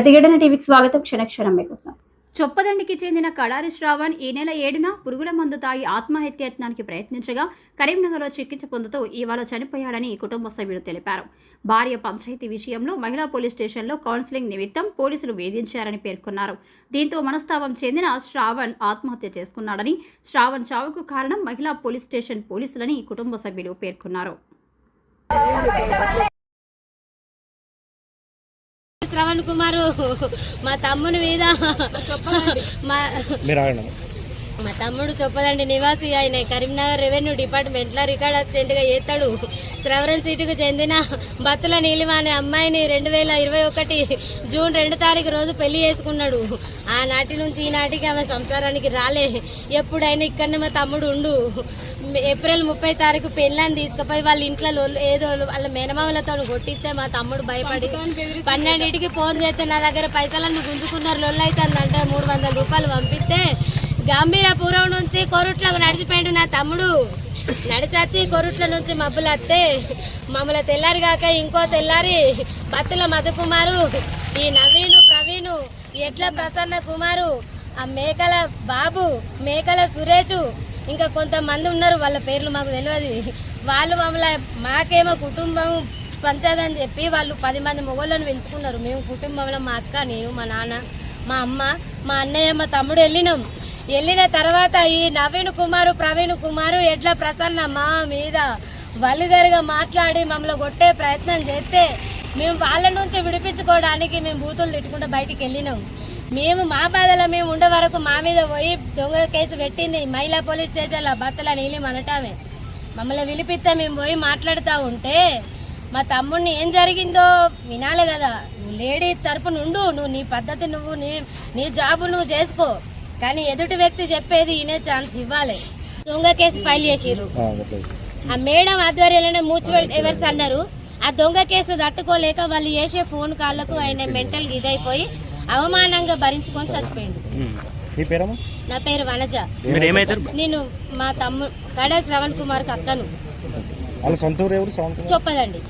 ప్రతిఘటన టీవీకి స్వాగతం. క్షణక్షణం మీకోసం. చొప్పదండికి చెందిన కడారి శ్రావణ్ ఈ నెల ఏడున పురుగుల మందు తాగి ఆత్మహత్యయత్నానికి ప్రయత్నించగా కరీంనగర్లో చికిత్స పొందుతూ ఇవాళ చనిపోయాడని కుటుంబ సభ్యులు తెలిపారు. భార్య పంచాయతీ విషయంలో మహిళా పోలీస్ స్టేషన్లో కౌన్సిలింగ్ నిమిత్తం పోలీసులు వేధించారని పేర్కొన్నారు. దీంతో మనస్తాపం చెందిన శ్రావణ్ ఆత్మహత్య చేసుకున్నాడని శ్రావణ్ చావుకు కారణం మహిళా పోలీస్ స్టేషన్ పోలీసులని కుటుంబ సభ్యులు పేర్కొన్నారు. శ్రవణ్ కుమారు మా తమ్ముని మీద మా మా తమ్ముడు చొప్పదండి నివాసి. ఆయన కరీంనగర్ రెవెన్యూ డిపార్ట్మెంట్లో రికార్డ్ అసిస్టెంట్గా చేస్తాడు త్రవరం సీటుకు చెందిన బత్తుల నీలిమ అనే అమ్మాయిని రెండు వేల ఇరవై ఒకటి జూన్ రెండు తారీఖు రోజు పెళ్ళి చేసుకున్నాడు. ఆనాటి నుంచి ఈనాటికి ఆమె సంసారానికి రాలే. ఎప్పుడైనా ఇక్కడనే మా తమ్ముడు ఉండు. ఏప్రిల్ ముప్పై తారీఖు పెళ్ళని తీసుకుపోయి వాళ్ళ ఇంట్లో ఏదో వాళ్ళ మేనమామలతో కొట్టిస్తే మా తమ్ముడు భయపడి పన్నెండింటికి ఫోన్ చేస్తే నా దగ్గర పైసలన్నీ గుంజుకున్నారు. లొల్లు అవుతుందంటే మూడు వందల రూపాయలు పంపిస్తే గంభీరపురం నుంచి కొరుట్లకు నడిచిపోయిండు నా తమ్ముడు. నడిచొచ్చి కొరుట్ల నుంచి మబ్బులు వస్తే మమ్మల్ని తెల్లారి కాక ఇంకో తెల్లారి బత్తుల మధుకుమారు ఈ నవీను ప్రవీణు ఎట్ల ప్రసన్న కుమారు ఆ మేకల బాబు మేకల సురేషు ఇంకా కొంతమంది ఉన్నారు వాళ్ళ పేర్లు మాకు తెలియదు వాళ్ళు మమ్మల్ని మాకేమో కుటుంబం పంచదని చెప్పి వాళ్ళు పది మంది మొగోళ్ళని పిలుచుకున్నారు మేము కుటుంబంలో మా అక్క నేను మా నాన్న మా అమ్మ మా అన్నయ్య మా తమ్ముడు వెళ్ళినాం. వెళ్ళిన తర్వాత ఈ నవీన్ కుమారు ప్రవీణ్ కుమారు ఎడ్ల ప్రసన్న మా మీద వల్లిదరిగా మాట్లాడి మమ్మల్ని కొట్టే ప్రయత్నం చేస్తే మేము వాళ్ళ నుంచి విడిపించుకోవడానికి మేము బూతులు తిట్టుకుంటూ బయటికి వెళ్ళినాం. మేము మా బాధలో మేము ఉండే వరకు మా మీద పోయి దొంగ కేసు పెట్టింది. మహిళా పోలీస్ స్టేషన్లో బత్తల నీళ్ళు అనటామే. మమ్మల్ని విలిపిస్తే మేము పోయి మాట్లాడుతూ ఉంటే మా తమ్ముడిని ఏం జరిగిందో వినాలి కదా. నువ్వు లేడీ తరపు నుండు నువ్వు నీ పద్ధతి నువ్వు నీ నీ జాబు నువ్వు చేసుకో. కానీ ఎదుటి వ్యక్తి చెప్పేది ఈయనే ఛాన్స్ ఇవ్వాలి. దొంగ కేసు ఫైల్ చేసిర్రు. ఆ మేడం ఆధ్వర్యంలోనే మ్యూచువల్ ఎవర్స్ అన్నారు. ఆ దొంగ కేసు తట్టుకోలేక వాళ్ళు చేసే ఫోన్ కాళ్ళకు ఆయన మెంటల్ ఇదైపోయి అవమానంగా భరించుకొని పేరమ్మా? నా పేరు వనజ. మీరు ఏమైతారు నేను మా తమ్ముడు కడ శ్రవణ్ కుమార్ అక్కను. చెప్పదండి.